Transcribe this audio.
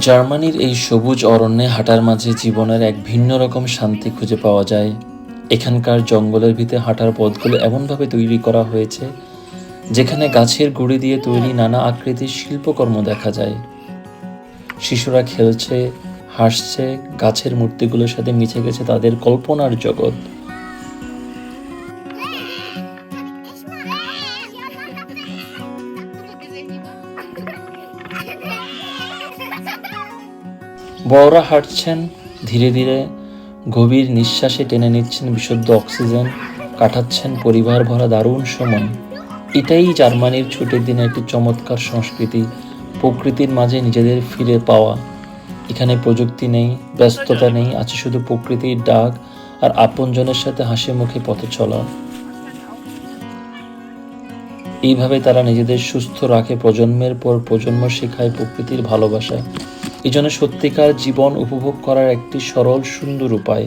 জার্মানির এই সবুজ অরণ্যে হাঁটার মাঝে জীবনের এক ভিন্ন রকম শান্তি খুঁজে পাওয়া যায় এখানকার জঙ্গলের ভিতরে হাঁটার পথগুলো এমনভাবে তৈরি করা হয়েছে যেখানে গাছের গুঁড়ি দিয়ে তৈরি নানা আকৃতির শিল্পকর্ম দেখা যায় শিশুরা খেলছে হাসছে গাছের মূর্তিগুলোর সাথে মিশে গেছে তাদের কল্পনার জগৎ বড়রা হাঁটছেন, ধীরে ধীরে গভীর নিঃশ্বাসে টেনে নিচ্ছেন বিশুদ্ধ অক্সিজেন, কাটাচ্ছেন পরিবার ভরা দারুণ সময়। এটাই জার্মানির ছুটির দিনে একটি চমৎকার সংস্কৃতি, প্রকৃতির মাঝে নিজেদের ফিরে পাওয়া। এখানে প্রযুক্তি নেই, ব্যস্ততা নেই, আছে শুধু প্রকৃতির ডাক আর আপনজনের সাথে হাসি মুখে পথে চলা। এইভাবে তারা নিজেদের সুস্থ রাখে প্রজন্মের পর প্রজন্ম শেখায় প্রকৃতির ভালোবাসা। এই জন্য সত্যিকার জীবন উপভোগ করার একটি সরল সুন্দর উপায়।